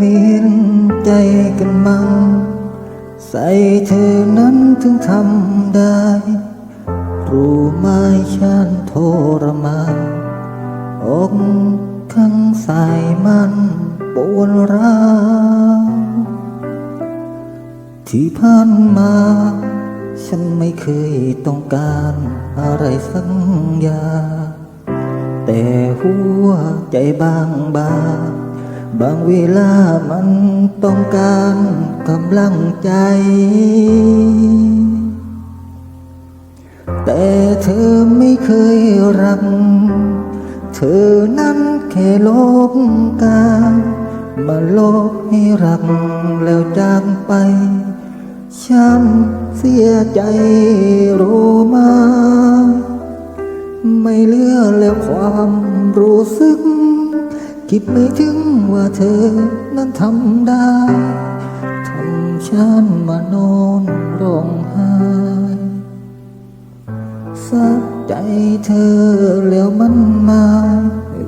มีนใจกันมั่งใส่เธอนั้นถึงทำได้ รู้ไหมฉันทรมานอกข้างสายมันปวดร้าวที่ผ่านมา ฉันไม่เคยต้องการอะไรสักอย่างแต่หัวใจบางบาง บางเวลามันต้องการกำลังใจ แต่เธอไม่เคยรัก เธอนั้นแค่โลกกามาโลกให้รักแล้วจางไปฉันเสียใจรู้มาไม่เหลือแล้วความรู้สึก คิดไม่ถึงว่าเธอนั้นทำได้ทำฉันมานอนร้องไห้สักใจเธอแล้วมันมาไม่ว่า